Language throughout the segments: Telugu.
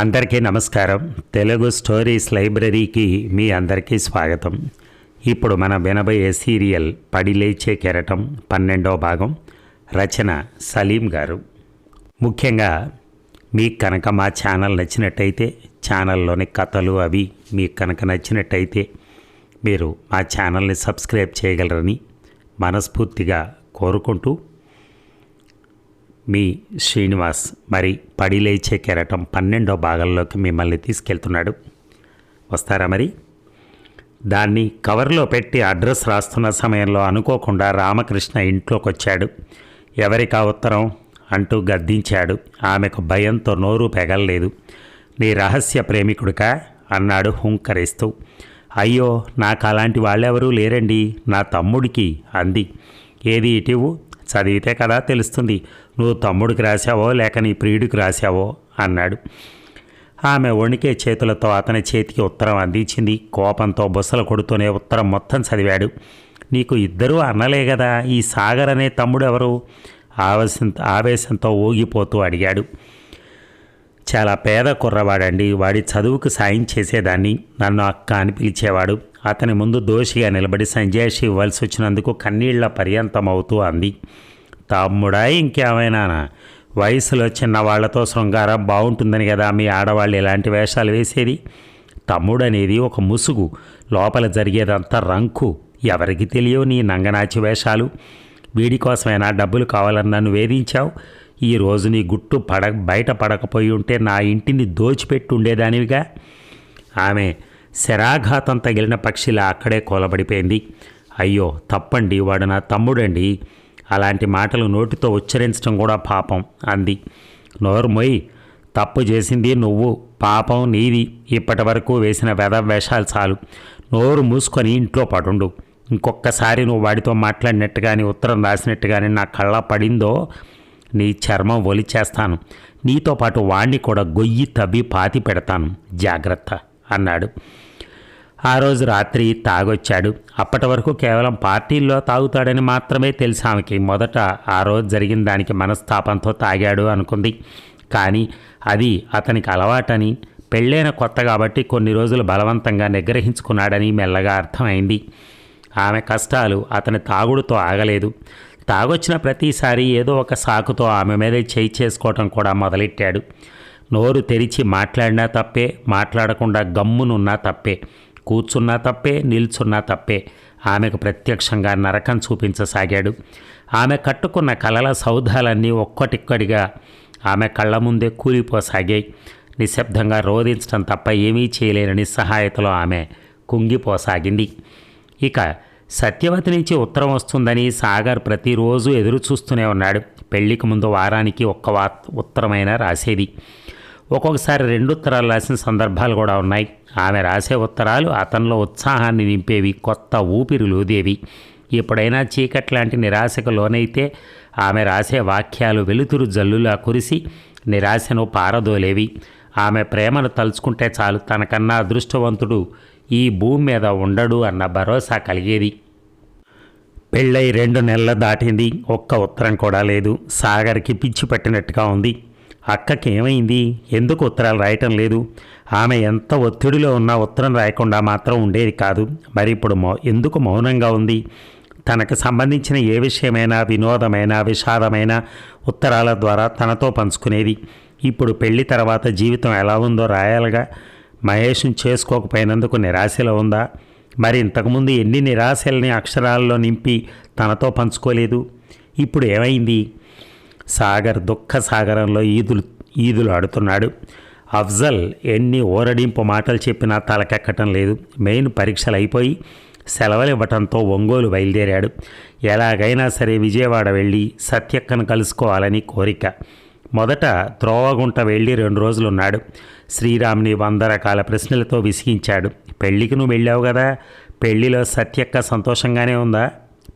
అందరికీ నమస్కారం. తెలుగు స్టోరీస్ లైబ్రరీకి మీ అందరికీ స్వాగతం. ఇప్పుడు మన వినబోయే సీరియల్ పడి లేచే కెరటం పన్నెండో భాగం. రచన సలీం గారు. ముఖ్యంగా మీకు కనుక మా ఛానల్ నచ్చినట్టయితే ఛానల్లోని కథలు అవి మీకు కనుక నచ్చినట్టయితే మీరు మా ఛానల్ని సబ్స్క్రైబ్ చేయగలరని మనస్ఫూర్తిగా కోరుకుంటూ మీ శ్రీనివాస్ మరి పడిలేచే కెరటం పన్నెండో భాగంలోకి మిమ్మల్ని తీసుకెళ్తున్నాడు. వస్తారా మరి? దాన్ని కవర్లో పెట్టి అడ్రస్ రాస్తున్న సమయంలో అనుకోకుండా రామకృష్ణ ఇంట్లోకి వచ్చాడు ఎవరికా ఉత్తరం? అంటూ గద్దించాడు. ఆమెకు భయంతో నోరు పెగలలేదు. నీ రహస్య ప్రేమికుడికా? అన్నాడు హుంకరిస్తూ. అయ్యో నాకు అలాంటి వాళ్ళెవరూ లేరండి. నా తమ్ముడికి అంది. ఏది ఇటివు చదివితే కదా తెలుస్తుంది. నువ్వు తమ్ముడికి రాశావో లేక నీ ప్రియుడికి రాశావో? అన్నాడు. ఆమె వణికే చేతులతో అతని చేతికి ఉత్తరం అందించింది. కోపంతో బుసలు కొడుతూనే ఉత్తరం మొత్తం చదివాడు. నీకు ఇద్దరూ అన్నలే కదా ఈ సాగర్ అనే తమ్ముడు ఎవరు? ఆవేశం ఆవేశంతో ఊగిపోతూ అడిగాడు. చాలా పేద కుర్రవాడండి. వాడి చదువుకు సాయం చేసేదాన్ని. నన్ను అక్క అని పిలిచేవాడు. అతని ముందు దోషిగా నిలబడి సంజయ్ ఇవ్వాల్సి వచ్చినందుకు కన్నీళ్ళ పర్యంతమవుతూ అంది. తమ్ముడా ఇంకేమైనానా? వయసులో చిన్నవాళ్ళతో శృంగారం బాగుంటుందని కదా మీ ఆడవాళ్ళు ఇలాంటి వేషాలు వేసేది? తమ్ముడు అనేది ఒక ముసుగు లోపల జరిగేదంతా రంకు. ఎవరికి తెలియవు నీ నంగనాచి వేషాలు? వీడి కోసమైనా డబ్బులు కావాలని నన్ను వేధించావు? ఈ నీ గుట్టు పడ బయట పడకపోయి ఉంటే నా ఇంటిని దోచిపెట్టి ఉండేదానివిగా? ఆమె శరాఘాతం తగిలిన పక్షిలా అక్కడే కూలబడిపోయింది. అయ్యో తప్పండి వాడు నా తమ్ముడండి. అలాంటి మాటలు నోటితో ఉచ్చరించడం కూడా పాపం అంది. నోరుమొయ్ తప్పు చేసింది నువ్వు. పాపం నీది. ఇప్పటి వరకు వేసిన వెధ వేషాలు చాలు. నోరు మూసుకొని ఇంట్లో పడుండు. ఇంకొకసారి నువ్వు వాడితో మాట్లాడినట్టు కానీ ఉత్తరం రాసినట్టు కానీ నా కళ్ళ పడిందో నీ చర్మం ఒలిచేస్తాను నీతో పాటు వాణ్ణి కూడా గొయ్యి తవ్వి పాతి పెడతాను. జాగ్రత్త అన్నాడు. ఆ రోజు రాత్రి తాగొచ్చాడు. అప్పటి వరకు కేవలం పార్టీల్లో తాగుతాడని మాత్రమే తెలుసు ఆమెకి. మొదట ఆ రోజు జరిగిన దానికి మనస్తాపంతో తాగాడు అనుకుంది. కానీ అది అతనికి అలవాటని పెళ్ళైన కొత్త కాబట్టి కొన్ని రోజులు బలవంతంగా నిగ్రహించుకున్నాడని మెల్లగా అర్థమైంది. ఆమె కష్టాలు అతని తాగుడుతో ఆగలేదు. తాగొచ్చిన ప్రతిసారి ఏదో ఒక సాకుతో ఆమె మీదే చేయి చేసుకోవటం కూడా మొదలెట్టాడు. నోరు తెరిచి మాట్లాడినా తప్పే మాట్లాడకుండా గమ్మునున్నా తప్పే. కూర్చున్నా తప్పే నిల్చున్నా తప్పే. ఆమెకు ప్రత్యక్షంగా నరకం చూపించసాగాడు. ఆమె కట్టుకున్న కలల సౌధాలన్నీ ఒక్కటిక్కడిగా ఆమె కళ్ళ ముందే కూలిపోసాగాయి. నిశ్శబ్దంగా రోధించడం తప్ప ఏమీ చేయలేని నిస్సహాయతలో ఆమె కుంగిపోసాగింది. ఇక సత్యవతి నుంచి ఉత్తరం వస్తుందని సాగర్ ప్రతిరోజు ఎదురు చూస్తూనే ఉన్నాడు. పెళ్ళికి ముందు వారానికి ఒక్క వా ఉత్తరమైనా రాసేది. ఒక్కొక్కసారి రెండు ఉత్తరాలు రాసిన సందర్భాలు కూడా ఉన్నాయి. ఆమె రాసే ఉత్తరాలు అతనిలో ఉత్సాహాన్ని నింపేవి. కొత్త ఊపిరి లూదేవి ఎప్పుడైనా చీకట్లాంటి నిరాశకు లోనైతే ఆమె రాసే వాక్యాలు వెలుతురు జల్లులా కురిసి నిరాశను పారదోలేవి. ఆమె ప్రేమను తలుచుకుంటే చాలు తనకన్నా అదృష్టవంతుడు ఈ భూమి మీద ఉండడు అన్న భరోసా కలిగేది. పెళ్ళై రెండు నెలల దాటింది. ఒక్క ఉత్తరం కూడా లేదు. సాగర్కి పిచ్చి పట్టినట్టుగా ఉంది. అక్కకి ఏమైంది ఎందుకు ఉత్తరాలు రాయటం లేదు? ఆమె ఎంత ఒత్తిడిలో ఉన్నా ఉత్తరం రాయకుండా మాత్రం ఉండేది కాదు. మరి ఇప్పుడు మౌ ఎందుకు మౌనంగా ఉంది? తనకు సంబంధించిన ఏ విషయమైనా వినోదమైన విషాదమైన ఉత్తరాల ద్వారా తనతో పంచుకునేది. ఇప్పుడు పెళ్ళి తర్వాత జీవితం ఎలా ఉందో రాయాలిగా? మహేష్ని చేసుకోకపోయినందుకు నిరాశలో ఉందా? మరి ఇంతకుముందు ఎన్ని నిరాశల్ని అక్షరాల్లో నింపి తనతో పంచుకోలేదు? ఇప్పుడు ఏమైంది? సాగర్ దుఃఖ సాగరంలో ఈదులు ఈదులు ఆడుతున్నాడు. అఫ్జల్ ఎన్ని ఓరడింపు మాటలు చెప్పినా తలకెక్కటం లేదు. మెయిన్ పరీక్షలు అయిపోయి సెలవులు ఇవ్వటంతో ఒంగోలు బయలుదేరాడు. ఎలాగైనా సరే విజయవాడ వెళ్ళి సత్యక్కను కలుసుకోవాలని కోరిక. మొదట త్రోవగుంట వెళ్ళి రెండు రోజులున్నాడు. శ్రీరామ్ని వంద రకాల ప్రశ్నలతో విసిగించాడు. పెళ్ళికి నువ్వు వెళ్ళావు కదా పెళ్ళిలో సత్యక్క సంతోషంగానే ఉందా?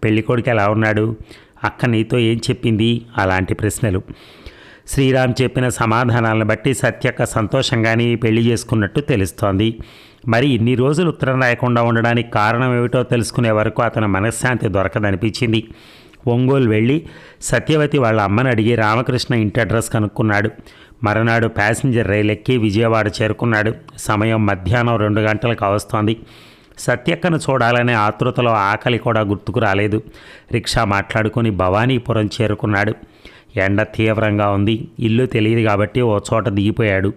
పెళ్ళికొడుకు ఎలా ఉన్నాడు? అక్క నీతో ఏం చెప్పింది? అలాంటి ప్రశ్నలు. శ్రీరామ్ చెప్పిన సమాధానాలను బట్టి సత్యక్క సంతోషంగానే పెళ్ళి చేసుకున్నట్టు తెలుస్తోంది. మరి ఇన్ని రోజులు ఉత్తరం రాయకుండా ఉండడానికి కారణం ఏమిటో తెలుసుకునే వరకు అతను మనశ్శాంతి దొరకదనిపించింది. ఒంగోలు వెళ్ళి సత్యవతి వాళ్ళ అమ్మని అడిగి రామకృష్ణ ఇంటి అడ్రస్ కనుక్కున్నాడు. మరునాడు ప్యాసింజర్ రైలు ఎక్కి విజయవాడ చేరుకున్నాడు. సమయం మధ్యాహ్నం రెండు గంటలకు అవస్తోంది. సత్యక్కను చూడాలనే ఆతృతలో ఆకలి కూడా గుర్తుకు రాలేదు. రిక్షా మాట్లాడుకుని భవానీపురం చేరుకున్నాడు. ఎండ తీవ్రంగా ఉంది. ఇల్లు తెలియదు కాబట్టి ఓ చోట దిగిపోయాడు.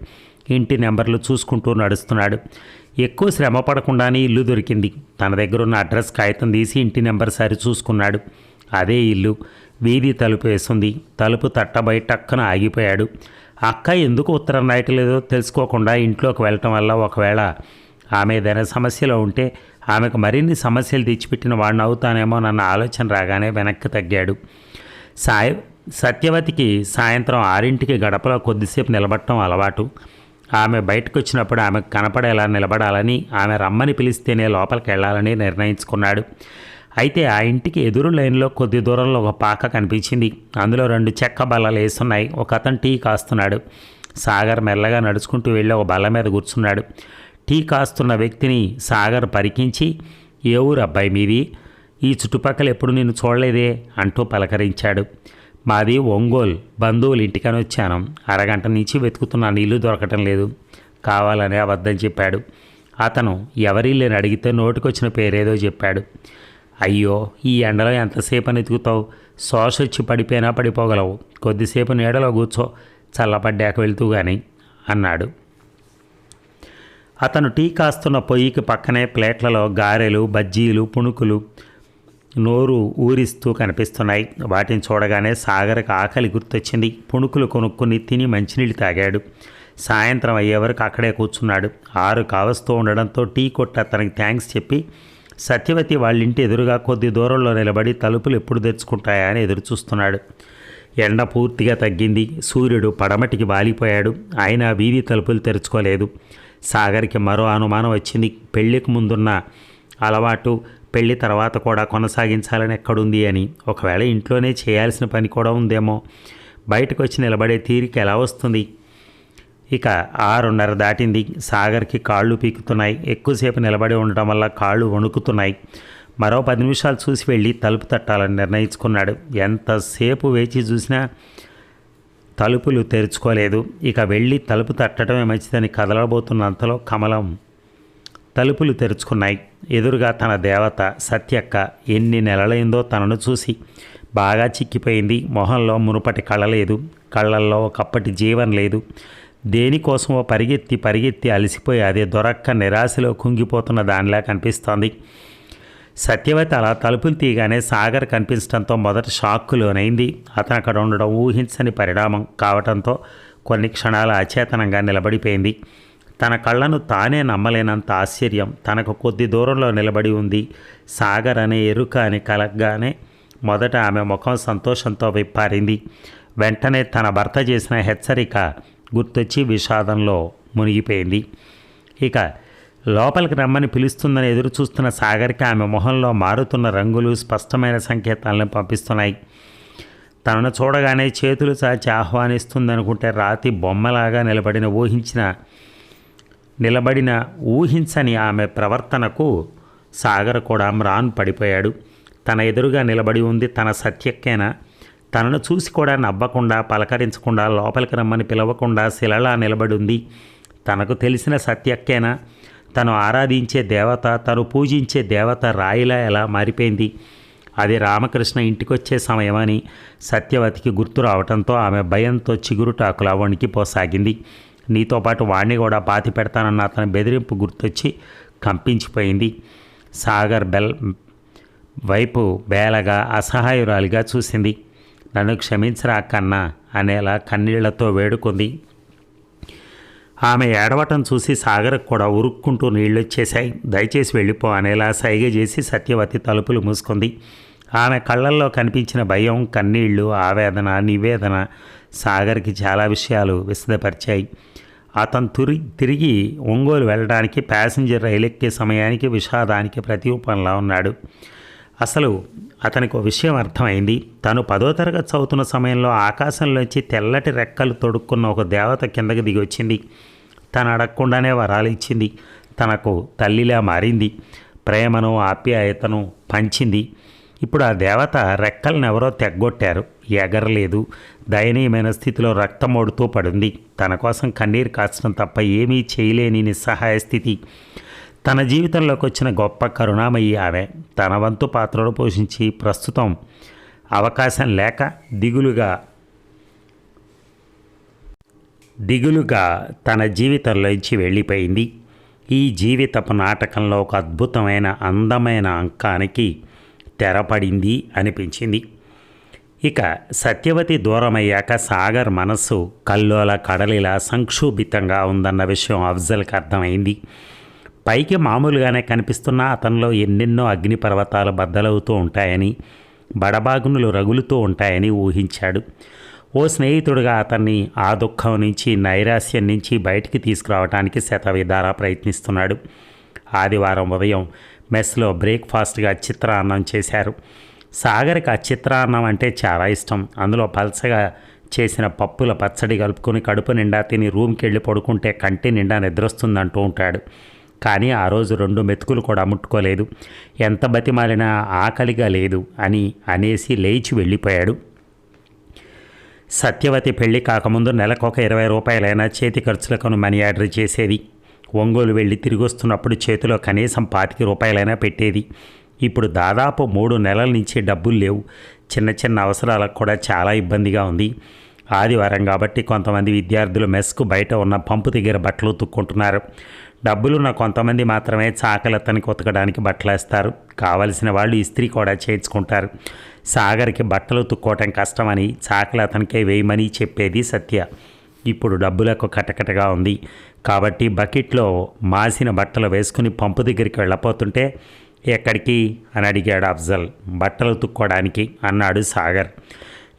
ఇంటి నెంబర్లు చూసుకుంటూ నడుస్తున్నాడు. ఎక్కువ శ్రమ పడకుండానే ఇల్లు దొరికింది. తన దగ్గర ఉన్న అడ్రస్ కాగితం తీసి ఇంటి నెంబర్ సరి చూసుకున్నాడు. అదే ఇల్లు. వీధి తలుపు వేసింది. తలుపు తట్టబై టక్కన ఆగిపోయాడు. అక్క ఎందుకు ఉత్తరం రాయటలేదో తెలుసుకోకుండా ఇంట్లోకి వెళ్ళటం వల్ల ఒకవేళ ఆమె ఏదైనా సమస్యలో ఉంటే ఆమెకు మరిన్ని సమస్యలు తెచ్చిపెట్టిన వాడిని అవుతానేమో నన్న ఆలోచన రాగానే వెనక్కి తగ్గాడు. సాయ సత్యవతికి సాయంత్రం ఆరింటికి గడపలో కొద్దిసేపు నిలబడటం అలవాటు. ఆమె బయటకు వచ్చినప్పుడు ఆమెకు కనపడేలా నిలబడాలని ఆమె రమ్మని పిలిస్తేనే లోపలికి వెళ్ళాలని నిర్ణయించుకున్నాడు. అయితే ఆ ఇంటికి ఎదురు లైన్లో కొద్ది దూరంలో ఒక పాక కనిపించింది. అందులో రెండు చెక్క బల్లలు వేస్తున్నాయి ఒక అతను టీ కాస్తున్నాడు. సాగర్ మెల్లగా నడుచుకుంటూ వెళ్ళి ఒక బల్ల మీద కూర్చున్నాడు. టీ కాస్తున్న వ్యక్తిని సాగర్ పరికించి ఏ ఊరు అబ్బాయి మీది? ఈ చుట్టుపక్కల ఎప్పుడు నిన్ను చూడలేదే? అంటూ పలకరించాడు. మాది ఒంగోలు. బంధువులు ఇంటికని వచ్చాను. అరగంట నుంచి వెతుకుతున్న నీళ్ళు దొరకటం లేదు. కావాలని అబద్ధం చెప్పాడు. అతను ఎవరిల్లేని అడిగితే నోటికొచ్చిన పేరేదో చెప్పాడు. అయ్యో ఈ ఎండలో ఎంతసేపు అని ఎతుకుతావు శోష వచ్చి పడిపోయినా పడిపోగలవు. కొద్దిసేపు నీడలో కూర్చో. చల్లపడ్డాక వెళ్తూ కానీ అన్నాడు. అతను టీ కాస్తున్న పొయ్యికి పక్కనే ప్లేట్లలో గారెలు బజ్జీలు పుణుకులు నోరు ఊరిస్తూ కనిపిస్తున్నాయి. వాటిని చూడగానే సాగర్కి ఆకలి గుర్తొచ్చింది. పుణుకులు కొనుక్కుని తిని మంచినీళ్ళు తాగాడు. సాయంత్రం అయ్యే వరకు అక్కడే కూర్చున్నాడు. ఆరు కావస్తూ ఉండడంతో టీ కొట్ట అతనికి థ్యాంక్స్ చెప్పి సత్యవతి వాళ్ళింటి ఎదురుగా కొద్ది దూరంలో నిలబడి తలుపులు ఎప్పుడు తెరుచుకుంటాయా అని ఎదురు చూస్తున్నాడు ఎండ పూర్తిగా తగ్గింది. సూర్యుడు పడమటికి వాలిపోయాడు. ఆయన వీధి తలుపులు తెరుచుకోలేదు. సాగర్కి మరో అనుమానం వచ్చింది. పెళ్ళికి ముందున్న అలవాటు పెళ్ళి తర్వాత కూడా కొనసాగించాలని ఎక్కడుంది అని. ఒకవేళ ఇంట్లోనే చేయాల్సిన పని కూడా ఉందేమో. బయటకు వచ్చి నిలబడే తీరిక ఎలా వస్తుంది? ఇక ఆరున్నర దాటింది. సాగర్కి కాళ్ళు పీకుతున్నాయి. ఎక్కువసేపు నిలబడి ఉండటం వల్ల కాళ్ళు వణుకుతున్నాయి. మరో పది నిమిషాలు చూసి వెళ్ళి తలుపు తట్టాలని నిర్ణయించుకున్నాడు. ఎంతసేపు వేచి చూసినా తలుపులు తెరుచుకోలేదు. ఇక వెళ్ళి తలుపు తట్టడమే మంచిదని కదలబోతున్న అంతలో కమలం తలుపులు తెరుచుకున్నాయి. ఎదురుగా తన దేవత సత్యక్క ఎన్ని నెలలైందో తనను చూసి బాగా చిక్కిపోయింది. మొహంలో మునుపటి కళలేదు లేదు. కళ్ళల్లో ఒకప్పటి జీవం లేదు. దేనికోసమో పరిగెత్తి పరిగెత్తి అలసిపోయి అదే దొరక్క నిరాశలో కుంగిపోతున్న దానిలా కనిపిస్తోంది. సత్యవతి అలా తలుపులు తీయగానే సాగర్ కనిపించడంతో మొదట షాక్కులోనైంది అతను అక్కడ ఉండడం ఊహించని పరిణామం కావటంతో కొన్ని క్షణాలు అచేతనంగా నిలబడిపోయింది. తన కళ్ళను తానే నమ్మలేనంత ఆశ్చర్యం. తనకు కొద్ది దూరంలో నిలబడి ఉంది. సాగర్ అనే ఎరుక అని కలగగానే మొదట ఆమె ముఖం సంతోషంతో విప్పారింది. వెంటనే తన భర్త చేసిన హెచ్చరిక గుర్తొచ్చి విషాదంలో మునిగిపోయింది. ఇక లోపలికి రమ్మని పిలుస్తుందని ఎదురు చూస్తున్న సాగర్కి ఆమె మొహంలో మారుతున్న రంగులు స్పష్టమైన సంకేతాలను పంపిస్తున్నాయి. తనను చూడగానే చేతులు చాచి ఆహ్వానిస్తుందనుకుంటే రాతి బొమ్మలాగా నిలబడిన ఊహించిన నిలబడిన ఊహించని ఆమె ప్రవర్తనకు సాగర్ కూడా మ్రాన్ పడిపోయాడు. తన ఎదురుగా నిలబడి ఉంది తన సత్యక్కేనా తనను చూసి కూడా నవ్వకుండా పలకరించకుండా లోపలికి రమ్మని పిలవకుండా శిలలా నిలబడి ఉంది. తనకు తెలిసిన సత్యక్కేనా తను ఆరాధించే దేవత తను పూజించే దేవత రాయిలా ఎలా మారిపోయింది? అది రామకృష్ణ ఇంటికొచ్చే సమయమని సత్యవతికి గుర్తు రావడంతో ఆమె భయంతో చిగురుటాకులా వణికిపోసాగింది నీతో పాటు వాణ్ణి కూడా పాతి పెడతానన్న అతని బెదిరింపు గుర్తొచ్చి కంపించిపోయింది. సాగర్ బెల్ వైపు బేలగా అసహాయురాలిగా చూసింది. నన్ను క్షమించరా కన్నా అనేలా కన్నీళ్ళతో వేడుకుంది. ఆమె ఏడవటం చూసి సాగర్కు కూడా ఉరుక్కుంటూ నీళ్ళొచ్చేశాయి. దయచేసి వెళ్ళిపో అనేలా సైగ చేసి సత్యవతి తలుపులు మూసుకుంది. ఆమె కళ్ళల్లో కనిపించిన భయం కన్నీళ్ళు ఆవేదన నివేదన సాగర్కి చాలా విషయాలు విశదపరిచాయి. అతను తురి తిరిగి ఒంగోలు వెళ్ళడానికి ప్యాసింజర్ రైలు ఎక్కే సమయానికి విషాదానికి ప్రతిరూపంలా ఉన్నాడు. అసలు అతనికి ఒక విషయం అర్థమైంది. తను పదో తరగతి చదువుతున్న సమయంలో ఆకాశంలోంచి తెల్లటి రెక్కలు తొడుక్కున్న ఒక దేవత కిందకి దిగి వచ్చింది. తను అడగకుండానే వరాలు ఇచ్చింది. తనకు తల్లిలా మారింది. ప్రేమను ఆప్యాయతను పంచింది. ఇప్పుడు ఆ దేవత రెక్కలను ఎవరో తెగ్గొట్టారు. ఎగరలేదు. దయనీయమైన స్థితిలో రక్తం ఒడుతూ పడింది. తన కోసం కన్నీరు కాచడం తప్ప ఏమీ చేయలేని నిస్సహాయ స్థితి. తన జీవితంలోకి వచ్చిన గొప్ప కరుణామయ్యి ఆమె తన వంతు పాత్రలు పోషించి ప్రస్తుతం అవకాశం లేక దిగులుగా దిగులుగా తన జీవితంలోంచి వెళ్ళిపోయింది. ఈ జీవితపు నాటకంలో ఒక అద్భుతమైన అందమైన అంకానికి తెరపడింది అనిపించింది. ఇక సత్యవతి దూరమయ్యాక సాగర్ మనస్సు కల్లోల కడలిలా సంక్షోభితంగా ఉందన్న విషయం అఫ్జల్కి అర్థమైంది. పైకి మామూలుగానే కనిపిస్తున్న అతనిలో ఎన్నెన్నో అగ్నిపర్వతాలు బద్దలవుతూ ఉంటాయని బడబాగునులు రగులుతూ ఉంటాయని ఊహించాడు. ఓ స్నేహితుడిగా అతన్ని ఆ దుఃఖం నుంచి నైరాశ్యం నుంచి బయటికి తీసుకురావడానికి శతవిధారా ప్రయత్నిస్తున్నాడు. ఆదివారం ఉదయం మెస్లో బ్రేక్ఫాస్ట్గా చిత్రాన్నం చేశారు. సాగర్కి ఆ చిత్రాన్నం అంటే చాలా ఇష్టం. అందులో పలసగా చేసిన పప్పుల పచ్చడి కలుపుకొని కడుపు నిండా తిని రూమ్కి వెళ్ళి పడుకుంటే కంటి నిండా నిద్రొస్తుందంటూ ఉంటాడు. కానీ ఆ రోజు రెండు మెతుకులు కూడా ముట్టుకోలేదు. ఎంత బతిమాలినా ఆకలిగా లేదు అని అనేసి లేచి వెళ్ళిపోయాడు. సత్యవతి పెళ్ళి కాకముందు నెలకొక ఇరవై రూపాయలైనా చేతి ఖర్చులకను మనీ ఆర్డర్ చేసేది. ఒంగోలు వెళ్ళి తిరిగి వస్తున్నప్పుడు చేతిలో కనీసం పాతిక రూపాయలైనా పెట్టేది. ఇప్పుడు దాదాపు మూడు నెలల నుంచి డబ్బులు లేవు. చిన్న చిన్న అవసరాలకు కూడా చాలా ఇబ్బందిగా ఉంది. ఆదివారం కాబట్టి కొంతమంది విద్యార్థులు మెస్కు బయట ఉన్న పంపు దగ్గర బట్టలు ఉతుక్కుంటున్నారు. డబ్బులున్న కొంతమంది మాత్రమే చాకలతనికి ఉతకడానికి బట్టలు వేస్తారు కావలసిన వాళ్ళు ఇస్త్రీ కూడా చేయించుకుంటారు. సాగర్కి బట్టలు తుక్కోవటం కష్టమని చాకలి అతనికే వేయమని చెప్పేది సత్య. ఇప్పుడు డబ్బులకు కటకటగా ఉంది. కాబట్టి బకెట్లో మాసిన బట్టలు వేసుకుని పంపు దగ్గరికి వెళ్ళపోతుంటే ఎక్కడికి? అని అడిగాడు అఫ్జల్. బట్టలు తుక్కోవడానికి అన్నాడు సాగర్.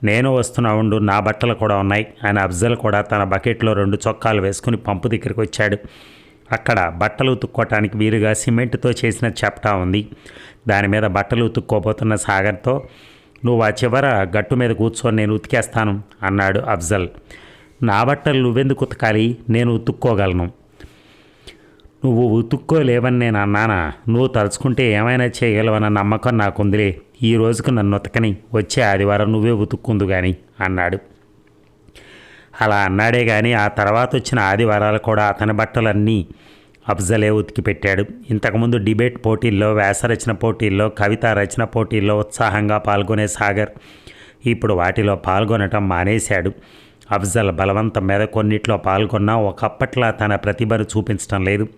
నేను వస్తున్నా ఉండు నా బట్టలు కూడా ఉన్నాయి అని అఫ్జల్ కూడా తన బకెట్లో రెండు చొక్కాలు వేసుకుని పంపు దగ్గరికి వచ్చాడు. అక్కడ బట్టలు ఉతుక్కోవటానికి వీలుగా సిమెంట్తో చేసిన చెప్టా ఉంది. దాని మీద బట్టలు ఉతుక్కోబోతున్న సాగర్తో నువ్వు ఆ చివర గట్టు మీద కూర్చొని నేను ఉతికేస్తాను అన్నాడు అఫ్జల్. నా బట్టలు నువ్వెందుకు ఉతకాలి? నేను ఉతుక్కోగలను. నువ్వు ఉతుక్కోలేవని నేను అన్నానా? నువ్వు తలుచుకుంటే ఏమైనా చేయగలవన్న నమ్మకం నాకుందిలే. ఈ రోజుకు నన్ను ఉతకని వచ్చే ఆదివారం నువ్వే ఉతుక్కుందు కానీ అన్నాడు. అలా అన్నాడే కానీ ఆ తర్వాత వచ్చిన ఆదివారాలు కూడా అతని బట్టలన్నీ అఫ్జలే ఉతికి పెట్టాడు. ఇంతకుముందు డిబేట్ పోటీల్లో వ్యాసరచన పోటీల్లో కవిత రచన పోటీల్లో ఉత్సాహంగా పాల్గొనే సాగర్ ఇప్పుడు వాటిలో పాల్గొనటం మానేశాడు. అఫ్జల్ బలవంతం మీద కొన్నిట్లో పాల్గొన్నా ఒకప్పట్లా తన ప్రతిభను చూపించడం లేదు.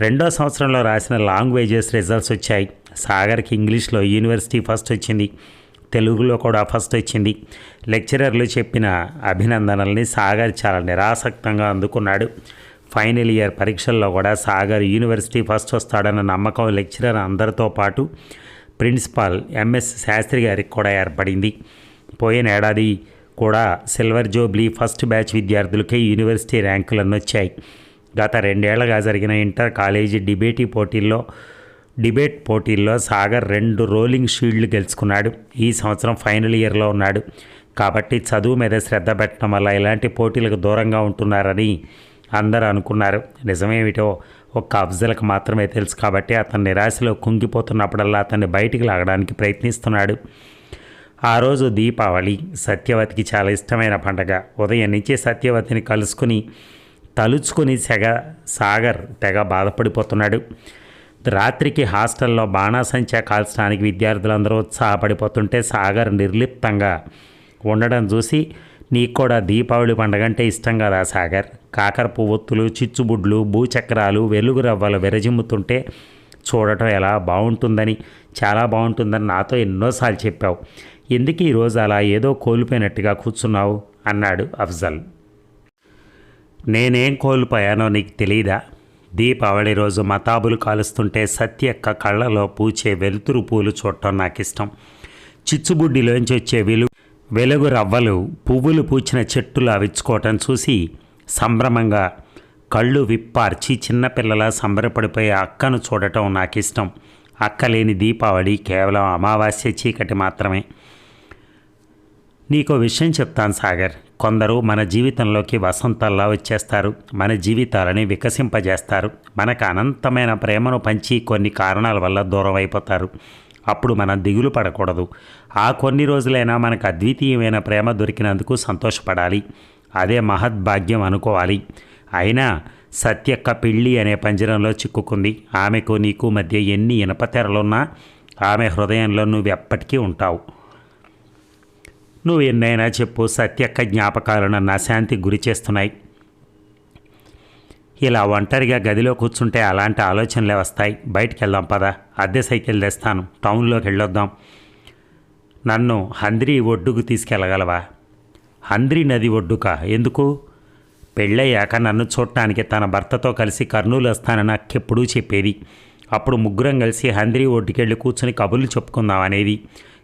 రెండో సంవత్సరంలో రాసిన లాంగ్వేజెస్ రిజల్ట్స్ వచ్చాయి. సాగర్కి ఇంగ్లీష్లో యూనివర్సిటీ ఫస్ట్ వచ్చింది. తెలుగులో కూడా ఫస్ట్ వచ్చింది. లెక్చరర్లు చెప్పిన అభినందనల్ని సాగర్ చాలా నిరాసక్తంగా అందుకున్నాడు. ఫైనల్ ఇయర్ పరీక్షల్లో కూడా సాగర్ యూనివర్సిటీ ఫస్ట్ వస్తాడన్న నమ్మకం లెక్చరర్ అందరితో పాటు ప్రిన్సిపాల్ ఎంఎస్ శాస్త్రి గారికి కూడా ఏర్పడింది. పోయిన ఏడాది కూడా సిల్వర్ జోబ్లీ ఫస్ట్ బ్యాచ్ విద్యార్థులకే యూనివర్సిటీ ర్యాంకులన్నీ వచ్చాయి గత రెండేళ్ళగా జరిగిన ఇంటర్ కాలేజీ డిబేటీ పోటీల్లో డిబేట్ పోటీల్లో సాగర్ రెండు రోలింగ్ షీల్డ్లు గెలుచుకున్నాడు. ఈ సంవత్సరం ఫైనల్ ఇయర్లో ఉన్నాడు. కాబట్టి చదువు మీద శ్రద్ధ పెట్టడం వల్ల ఇలాంటి పోటీలకు దూరంగా ఉంటున్నారని అందరూ అనుకున్నారు. నిజమేమిటో ఒక్క అఫ్జల్కి మాత్రమే తెలుసు కాబట్టి అతను నిరాశలో కుంగిపోతున్నప్పుడల్లా అతన్ని బయటికి లాగడానికి ప్రయత్నిస్తున్నాడు. ఆ రోజు దీపావళి సత్యవతికి చాలా ఇష్టమైన పండగ. ఉదయం నుంచి సత్యవతిని కలుసుకుని తలుచుకుని సెగ సాగర్ తెగ బాధపడిపోతున్నాడు. రాత్రికి హాస్టల్లో బాణాసంచా కాల్చడానికి విద్యార్థులందరూ ఉత్సాహపడిపోతుంటే సాగర్ నిర్లిప్తంగా ఉండడం చూసి నీకు కూడా దీపావళి పండగ అంటే ఇష్టం కదా సాగర్. కాకర పువ్వొత్తులు చిచ్చుబుడ్లు భూచక్రాలు వెలుగు రవ్వలు విరజిమ్ముతుంటే చూడటం ఎలా బాగుంటుందని చాలా బాగుంటుందని నాతో ఎన్నోసార్లు చెప్పావు. ఎందుకు ఈరోజు అలా ఏదో కోల్పోయినట్టుగా కూర్చున్నావు? అన్నాడు అఫ్జల్. నేనేం కోల్పోయానో నీకు తెలియదా దీపావళి రోజు మతాబులు కాలుస్తుంటే సత్యక్క కళ్ళలో పూచే వెలుతురు పూలు చూడటం నాకు ఇష్టం చిచ్చుబుడ్డిలోంచి వచ్చే వెలు వెలుగు రవ్వలు పువ్వులు పూచిన చెట్టులు అవిచ్చుకోవటం చూసి సంభ్రమంగా కళ్ళు విప్పార్చి చిన్నపిల్లల సంబరపడిపోయే అక్కను చూడటం నాకు ఇష్టం అక్క లేని దీపావళి కేవలం అమావాస్య చీకటి మాత్రమే. నీకో విషయం చెప్తాను సాగర్. కొందరు మన జీవితంలోకి వసంతల్లా వచ్చేస్తారు. మన జీవితాలని వికసింపజేస్తారు. మనకు అనంతమైన ప్రేమను పంచి కొన్ని కారణాల వల్ల దూరం అయిపోతారు అప్పుడు మనం దిగులు పడకూడదు. ఆ కొన్ని రోజులైనా మనకు అద్వితీయమైన ప్రేమ దొరికినందుకు సంతోషపడాలి. అదే మహద్భాగ్యం అనుకోవాలి. అయినా సత్యక్క పెళ్ళి అనే పంజరంలో చిక్కుకుంది. ఆమెకు నీకు మధ్య ఎన్ని ఇనపతెరలున్నా ఆమె హృదయంలో నువ్వు ఎప్పటికీ ఉంటావు. నువ్వు ఎన్నైనా చెప్పు సత్యక్క జ్ఞాపకాలు నన్ను అశాంతికి గురి చేస్తున్నాయి. ఇలా ఒంటరిగా గదిలో కూర్చుంటే అలాంటి ఆలోచనలే వస్తాయి. బయటికి వెళ్దాం పద. అద్దె సైకిల్ తెస్తాను. టౌన్లోకి వెళ్ళొద్దాం. నన్ను హంద్రి ఒడ్డుకు తీసుకెళ్ళగలవా? హంద్రి నది ఒడ్డుక? ఎందుకు? పెళ్ళయ్యాక నన్ను చూడటానికి తన భర్తతో కలిసి కర్నూలు వస్తానని నాకెప్పుడూ చెప్పేది. అప్పుడు ముగ్గురం కలిసి హంద్రి ఒడ్డుకెళ్ళి కూర్చుని కబుర్లు చెప్పుకుందాం అనేది.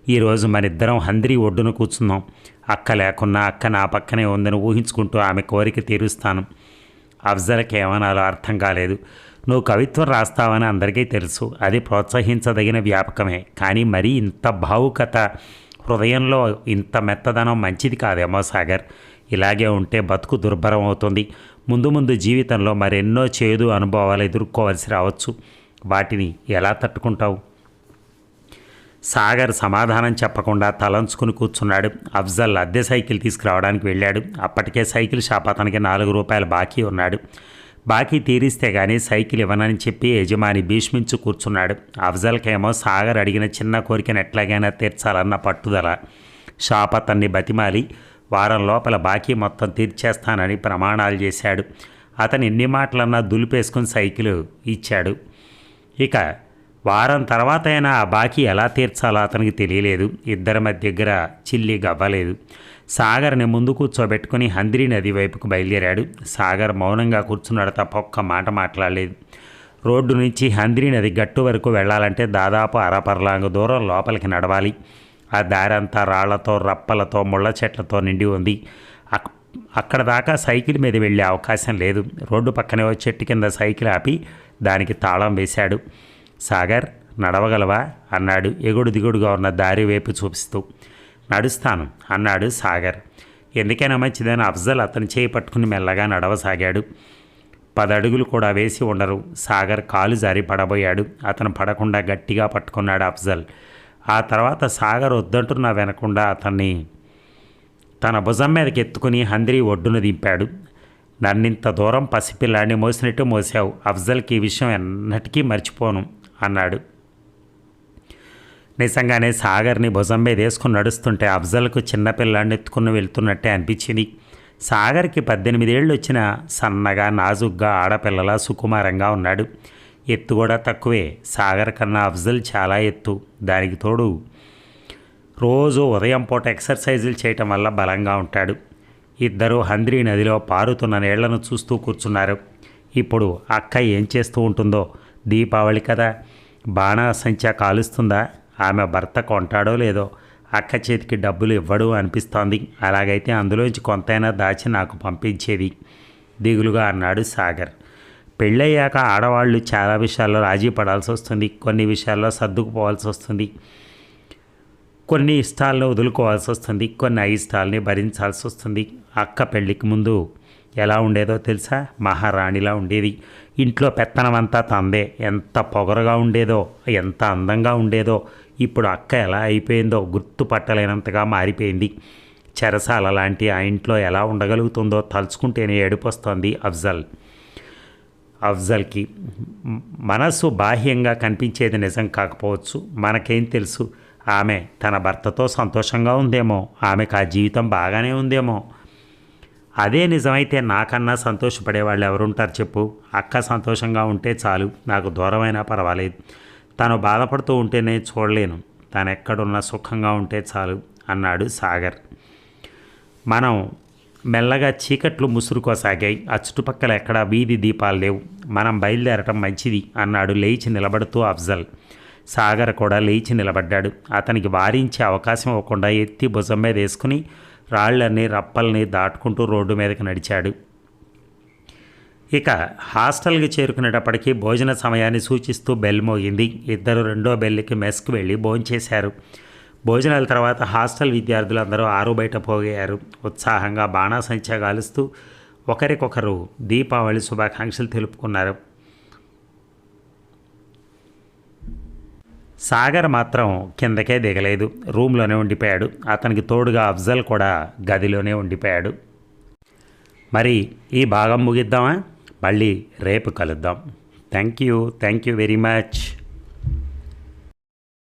ఈరోజు మనిద్దరం హందిరి ఒడ్డున కూర్చున్నాం. అక్క లేకున్నా అక్క నా పక్కనే ఉందని ఊహించుకుంటూ ఆమె కోరిక తీరుస్తాను. అఫ్జల్కి ఏమనాలో అర్థం కాలేదు. నువ్వు కవిత్వం రాస్తావని అందరికీ తెలుసు. అది ప్రోత్సహించదగిన వ్యాపకమే. కానీ మరీ ఇంత భావుకత హృదయంలో ఇంత మెత్తదనం మంచిది కాదేమో సాగర్. ఇలాగే ఉంటే బతుకు దుర్భరం అవుతుంది. ముందు ముందు జీవితంలో మరెన్నో చేదు అనుభవాలు ఎదుర్కోవాల్సి రావచ్చు. వాటిని ఎలా తట్టుకుంటావు? సాగర్ సమాధానం చెప్పకుండా తలంచుకుని కూర్చున్నాడు. అఫ్జల్ అద్దె సైకిల్ తీసుకురావడానికి వెళ్ళాడు. అప్పటికే సైకిల్ షాప్ అతనికి నాలుగు రూపాయలు బాకీ ఉన్నాడు. బాకీ తీరిస్తే కానీ సైకిల్ ఇవ్వనని చెప్పి యజమాని భీష్మించు కూర్చున్నాడు. అఫ్జల్కేమో సాగర్ అడిగిన చిన్న కోరికను ఎట్లాగైనా తీర్చాలన్న పట్టుదల. షాప్ అతన్ని బతిమాలి వారం లోపల బాకీ మొత్తం తీర్చేస్తానని ప్రమాణాలు చేశాడు. అతను ఎన్ని మాటలన్నా దులిపేసుకుని సైకిల్ ఇచ్చాడు. ఇక వారం తర్వాత అయినా ఆ బాకీ ఎలా తీర్చాలో అతనికి తెలియలేదు. ఇద్దరి మధ్య దగ్గర చిల్లి గవ్వలేదు. సాగర్ని ముందు కూర్చోబెట్టుకుని హంద్రి నది వైపుకు బయలుదేరాడు. సాగర్ మౌనంగా కూర్చున్నాడు తప్ప ఒక్క మాట మాట్లాడలేదు. రోడ్డు నుంచి హంద్రి నది గట్టు వరకు వెళ్ళాలంటే దాదాపు అరపర్లాంగ దూరం లోపలికి నడవాలి. ఆ దారి అంతా రాళ్ళతో రప్పలతో ముళ్ళ చెట్లతో నిండి ఉంది. అక్కడ దాకా సైకిల్ మీద వెళ్ళే అవకాశం లేదు. రోడ్డు పక్కనే ఓ చెట్టు కింద సైకిల్ ఆపి దానికి తాళం వేశాడు. సాగర్ నడవగలవా? అన్నాడు ఎగుడు దిగుడుగా ఉన్న దారి వైపు చూపిస్తూ. నడుస్తాను అన్నాడు సాగర్. ఎందుకైనా మంచిదని అఫ్జల్ అతని చేయి పట్టుకుని మెల్లగా నడవసాగాడు. పదడుగులు కూడా వేసి ఉండరు. సాగర్ కాలు జారి పడబోయాడు. అతను పడకుండా గట్టిగా పట్టుకున్నాడు అఫ్జల్. ఆ తర్వాత సాగర్ వద్దంటున్నా వినకుండా అతన్ని తన భుజం మీదకి ఎత్తుకుని హంద్రి ఒడ్డున దింపాడు. నన్నింత దూరం పసిపిల్లాన్ని మోసినట్టు మోసావు అఫ్జల్కి ఈ విషయం ఎన్నటికీ మర్చిపోను. అన్నాడు. నిజంగానే సాగర్ని భుజం మీద వేసుకుని నడుస్తుంటే అఫ్జల్కు చిన్నపిల్లాన్ని ఎత్తుకుని వెళ్తున్నట్టే అనిపించింది. సాగర్కి పద్దెనిమిదేళ్ళు వచ్చిన సన్నగా నాజుగ్గా ఆడపిల్లలా సుకుమారంగా ఉన్నాడు. ఎత్తు కూడా తక్కువే. సాగర్ కన్నా అఫ్జల్ చాలా ఎత్తు. దానికి తోడు రోజు ఉదయం పూట ఎక్సర్సైజులు చేయటం వల్ల బలంగా ఉంటాడు. ఇద్దరు హంద్రి నదిలో పారుతున్న నీళ్ళను చూస్తూ కూర్చున్నారు. ఇప్పుడు అక్క ఏం చేస్తూ ఉంటుందో? దీపావళి కదా. బాణాసంచా కాలుస్తుందా? ఆమె భర్త కొంటాడో లేదో? అక్క చేతికి డబ్బులు ఇవ్వడు అనిపిస్తోంది. అలాగైతే అందులోంచి కొంతైనా దాచి నాకు పంపించేది. దిగులుగా అన్నాడు సాగర్. పెళ్ళయ్యాక ఆడవాళ్ళు చాలా విషయాల్లో రాజీ పడాల్సి వస్తుంది. కొన్ని విషయాల్లో సర్దుకుపోవాల్సి వస్తుంది. కొన్ని ఇష్టాలను వదులుకోవాల్సి వస్తుంది. కొన్ని అయిష్టాలని భరించాల్సి వస్తుంది. అక్క పెళ్ళికి ముందు ఎలా ఉండేదో తెలుసా? మహారాణిలా ఉండేది. ఇంట్లో పెత్తనమంతా తందే. ఎంత పొగరుగా ఉండేదో ఎంత అందంగా ఉండేదో ఇప్పుడు అక్క ఎలా అయిపోయిందో గుర్తుపట్టలేనంతగా మారిపోయింది. చెరసాల లాంటి ఆ ఇంట్లో ఎలా ఉండగలుగుతుందో తలుచుకుంటేనే ఏడుపొస్తోంది అఫ్జల్. అఫ్జల్కి మనస్సు బాహ్యంగా కనిపించేది నిజం కాకపోవచ్చు. మనకేం తెలుసు? ఆమె తన భర్తతో సంతోషంగా ఉందేమో? ఆమెకు ఆ జీవితం బాగానే ఉందేమో? అదే నిజమైతే నాకన్నా సంతోషపడేవాళ్ళు ఎవరుంటారు చెప్పు. అక్క సంతోషంగా ఉంటే చాలు. నాకు దూరమైనా పర్వాలేదు. తను బాధపడుతూ ఉంటే నేను చూడలేను. తను ఎక్కడున్నా సుఖంగా ఉంటే చాలు అన్నాడు సాగర్. మనం మెల్లగా చీకట్లు ముసురుకోసాగాయి. ఆ చుట్టుపక్కల ఎక్కడ వీధి దీపాలు లేవు. మనం బయలుదేరటం మంచిది అన్నాడు లేచి నిలబడుతూ అఫ్జల్. సాగర్ కూడా లేచి నిలబడ్డాడు. అతనికి వారించే అవకాశం ఇవ్వకుండా ఎత్తి భుజం మీద వేసుకుని రాళ్ళని రప్పల్ని దాటుకుంటూ రోడ్డు మీదకి నడిచాడు. ఇక హాస్టల్కి చేరుకునేటప్పటికీ భోజన సమయాన్ని సూచిస్తూ బెల్ మోగింది. ఇద్దరు రెండో బెల్లికి మెస్కి వెళ్ళి భోంచేశారు భోజనాల తర్వాత హాస్టల్ విద్యార్థులందరూ ఆరు బయట పోగయ్యారు ఉత్సాహంగా బాణాసంచా కాలుస్తూ ఒకరికొకరు దీపావళి శుభాకాంక్షలు తెలుపుకున్నారు. సాగర్ మాత్రం కిందకే దిగలేదు. రూమ్లోనే ఉండిపోయాడు. అతనికి తోడుగా అఫ్జల్ కూడా గదిలోనే ఉండిపోయాడు. మరి ఈ భాగం ముగిద్దామా? మళ్ళీ రేపు కలుద్దాం. Thank you. Thank you very much.